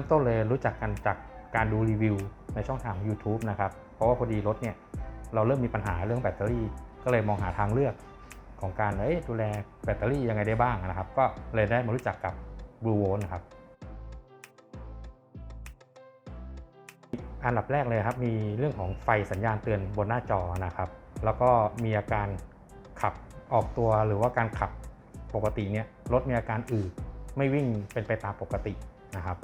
ริ่มต้นเลยรู้จักกันจากการดูรีวิวในช่องทาง YouTube นะครับ เพราะว่าพอดีรถเนี่ยเราเริ่มมีปัญหาเรื่องแบตเตอรี่ ก็เลยมองหาทางเลือกของการเอ้ยดูแลแบตเตอรี่ยังไงได้บ้างนะครับ ก็เลยได้มารู้จักกับ Blue Volt นะครับ อันดับแรกเลยครับ มีเรื่องของไฟสัญญาณเตือนบนหน้าจอนะครับ แล้วก็มีอาการขับออกตัวหรือว่าการขับปกติเนี่ยรถมีอาการอืดไม่วิ่งเป็นไปตามปกตินะครับ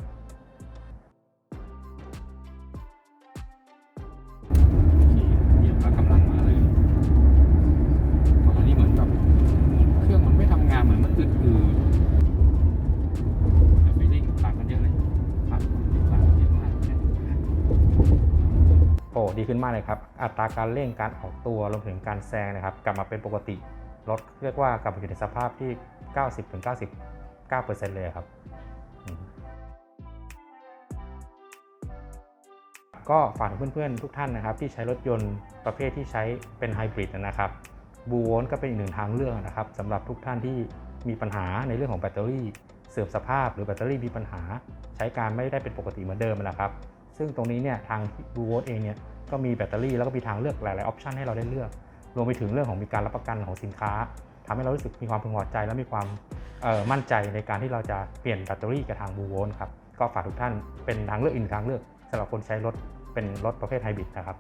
อ้ดีขึ้นมากเลยครับ อัตราการเร่งการออกตัวรวมถึงการแซงนะครับ กลับมาเป็นปกติรถเรียกว่ากลับมาอยู่ในสภาพที่ 90-99%เลยครับ ก็ฝากเพื่อนๆทุกท่านนะครับ ที่ใช้รถยนต์ประเภทที่ใช้เป็นไฮบริดนะครับบูโวนก็เป็นอีกหนึ่งทางเลือกนะครับสำหรับทุกท่านที่มีปัญหาในเรื่องของแบตเตอรี่ เสื่อมสภาพหรือแบตเตอรี่มีปัญหา ใช้การไม่ได้เป็นปกติเหมือนเดิมนะครับ ซึ่งตรงนี้เนี่ยทาง Blue Volt เองเนี่ยก็มีแบตเตอรี่แล้วก็มีทางเลือกหลาย ๆ ออปชันให้เราได้เลือก รวมไปถึงเรื่องของมีการรับประกันของสินค้าทำให้เรารู้สึกมีความพึงพอใจและมีความมั่นใจในการที่เราจะเปลี่ยนแบตเตอรี่กับทาง Blue Volt ครับก็ฝากทุกท่านเป็นทางเลือกอีกหนึ่งทางเลือกสำหรับคนใช้รถเป็นรถประเภทไฮบริดนะครับ